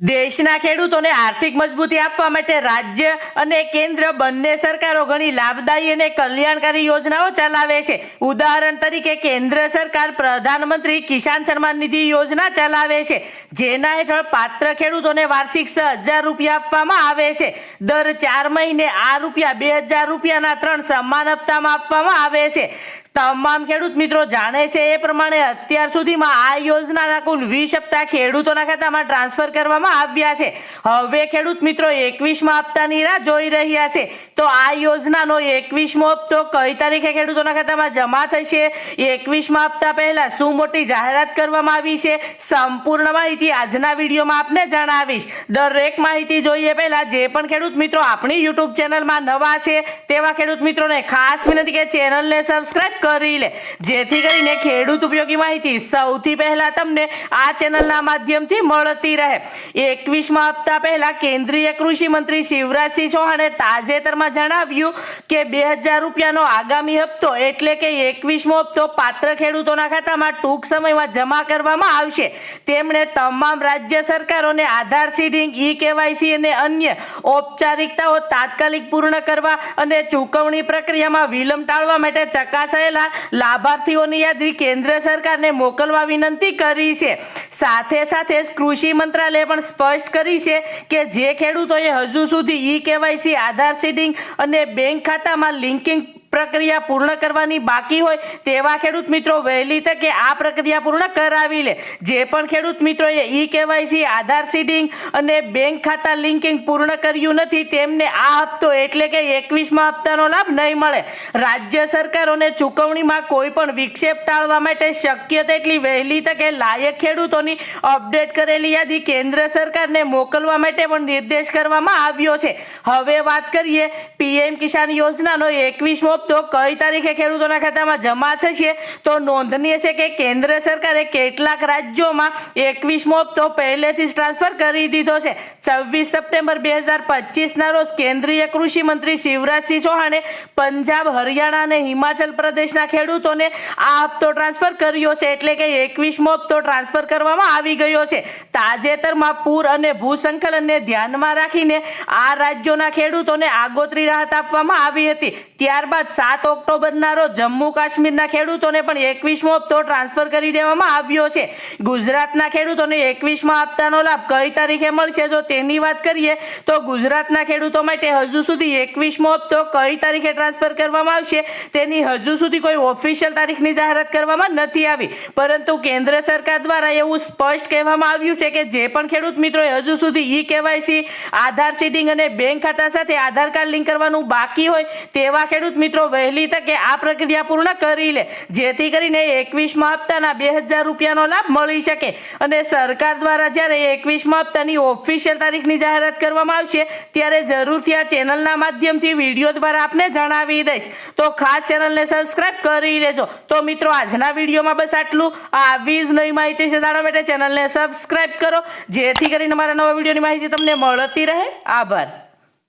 દેશના ખેડૂતોને આર્થિક મજબૂતી આપવા માટે રાજ્ય અને કેન્દ્ર બંને સરકારો ઘણી લાભદાયી અને કલ્યાણકારી યોજનાઓ ચલાવે છે. ઉદાહરણ તરીકે કેન્દ્ર સરકાર પ્રધાનમંત્રી કિસાન સન્માન નિધિ યોજના ચલાવે છે, જેના હેઠળ પાત્ર ખેડૂતોને વાર્ષિક છ હજાર રૂપિયા આપવામાં આવે છે. દર ચાર મહિને આ રૂપિયા બે હજાર રૂપિયાના ત્રણ સમાન હપ્તામાં આપવામાં આવે છે. તમામ ખેડૂત મિત્રો જાણે છે એ પ્રમાણે અત્યાર સુધીમાં આ યોજનાના કુલ વીસ હપ્તા ખેડૂતોના ખાતામાં ટ્રાન્સફર કરવામાં આવ્યા છે. હવે ખેડૂત મિત્રો એકવીસમાં હપ્તાની રાહ જોઈ રહ્યા છે. તો આ યોજનાનો એકવીસમો હપ્તો કઈ તારીખે ખેડૂતોના ખાતામાં જમા થશે? એકવીસમાં હપ્તા પહેલા શું મોટી જાહેરાત કરવામાં આવી છે? સંપૂર્ણ માહિતી આજના વિડીયોમાં આપને જણાવીશ. દરેક માહિતી જોઈએ પહેલા જે પણ ખેડૂત મિત્રો આપણી યુટ્યુબ ચેનલમાં નવા છે, તેવા ખેડૂત મિત્રોને ખાસ વિનંતી કે ચેનલને સબસ્ક્રાઇબ કરી લે. જેથી કરીને ખેડૂત ઉપયોગી માહિતી સૌથી પહેલા તમને આ ચેનલના માધ્યમથી મળતી રહે. એકવીસમાં હપ્તા પહેલા કેન્દ્રીય કૃષિ મંત્રી શિવરાજસિંહ ચૌહાણે તાજેતરમાં જણાવ્યું કે બે હજાર રૂપિયાનો આગામી હપ્તો એટલે કે એકવીસમો હપ્તો પાત્ર ખેડૂતોના ખાતામાં ટૂંક સમયમાં જમા કરવામાં આવશે. તેમણે તમામ રાજ્ય સરકારોને આધાર સીડિંગ ઈ કેવાયસી અને અન્ય ઔપચારિકતાઓ તાત્કાલિક પૂર્ણ કરવા અને ચૂકવણી પ્રક્રિયામાં વિલંબ ટાળવા માટે ચકાસાયેલા લાભાર્થીઓની યાદી કેન્દ્ર સરકારને મોકલવા વિનંતી કરી છે. સાથે સાથે કૃષિ મંત્રાલયે પણ સ્પષ્ટ કરી છે કે જે ખેડૂતોએ હજુ સુધી ઈ કેવાયસી, આધાર સીડિંગ અને બેંક ખાતામાં લિંકિંગ પ્રક્રિયા પૂર્ણ કરવાની બાકી હોય તેવા ખેડૂત મિત્રો વહેલી તકે આ પ્રક્રિયા પૂર્ણ કરાવી લે. જે પણ ખેડૂત મિત્રોએ ઈ કેવાયસી આધાર સીડિંગ અને બેંક ખાતા લિંકિંગ પૂર્ણ કર્યું નથી, તેમને આ હપ્તો એટલે કે એકવીસમાં હપ્તાનો લાભ નહીં મળે. રાજ્ય સરકારોને ચૂકવણીમાં કોઈ પણ વિક્ષેપ ટાળવા માટે શક્ય તેટલી વહેલી તકે લાયક ખેડૂતોની અપડેટ કરેલી યાદી કેન્દ્ર સરકારને મોકલવા માટે પણ નિર્દેશ કરવામાં આવ્યો છે. હવે વાત કરીએ પીએમ કિસાન યોજનાનો એકવીસમો હપ્તો કઈ તારીખે ખેડૂતોના ખાતામાં જમા થશે? તો નોંધનીય છે કે કેન્દ્ર સરકારે કેટલાક રાજ્યોમાં એકવીસમો હપ્તો પહેલેથી જ ટ્રાન્સફર કરી દીધો છે. છવ્વીસ સપ્ટેમ્બર બે હજાર પચીસના રોજ કેન્દ્રીય કૃષિ મંત્રી શિવરાજસિંહ ચૌહાણે પંજાબ, હરિયાણા અને હિમાચલ પ્રદેશના ખેડૂતોને આ હપ્તો ટ્રાન્સફર કર્યો છે. એટલે કે એકવીસમો હપ્તો ટ્રાન્સફર કરવામાં આવી ગયો છે. તાજેતરમાં પૂર અને ભૂસંકલનને ધ્યાનમાં રાખીને આ રાજ્યોના ખેડૂતોને આગોતરી રાહત આપવામાં આવી હતી. ત્યારબાદ સાત ઓક્ટોબરના રોજ જમ્મુ કાશ્મીરના ખેડૂતોને પણ એકવીસમો હપ્તો ટ્રાન્સફર કરી દેવામાં આવ્યો છે. ગુજરાતના ખેડૂતોને એકવીસમાં હપ્તાનો લાભ કઈ તારીખે મળશે? જો તેની વાત કરીએ, તો ગુજરાતના ખેડૂતો માટે હજુ સુધી એકવીસમો હપ્તો કઈ તારીખે ટ્રાન્સફર કરવામાં આવશે? તેની હજુ સુધી કોઈ ઓફિશિયલ તારીખની જાહેરાત કરવામાં નથી આવી. પરંતુ કેન્દ્ર સરકાર દ્વારા એવું સ્પષ્ટ કહેવામાં આવ્યું છે કે જે પણ ખેડૂત મિત્રોએ હજુ સુધી ઈ કેવાયસી આધાર, સીડિંગ અને બેંક ખાતા સાથે આધાર કાર્ડ લિંક કરવાનું બાકી હોય તેવા ખેડૂત મિત્રો વહેલી તકે આ પ્રક્રિયા પૂર્ણ કરી લે. જેથી કરીને એકવીસમાં હપ્તાના બે હજાર રૂપિયાનો લાભ મળી શકે. અને સરકાર દ્વારા જ્યારે એકવીસમાં હપ્તાની ઓફિશિયલ તારીખની જાહેરાત કરવામાં આવશે, ત્યારે જરૂરથી આ ચેનલના માધ્યમથી વીડિયો દ્વારા આપને જણાવી દઈશ. તો ખાસ ચેનલને સબસ્ક્રાઈબ કરી લેજો. તો મિત્રો, આજના વિડીયોમાં બસ આટલું. આવી જ નવી માહિતી છે જાણવા માટે ચેનલને સબસ્ક્રાઈબ કરો. જેથી કરીને મારા નવા વિડીયોની માહિતી તમને મળતી રહે. આભાર.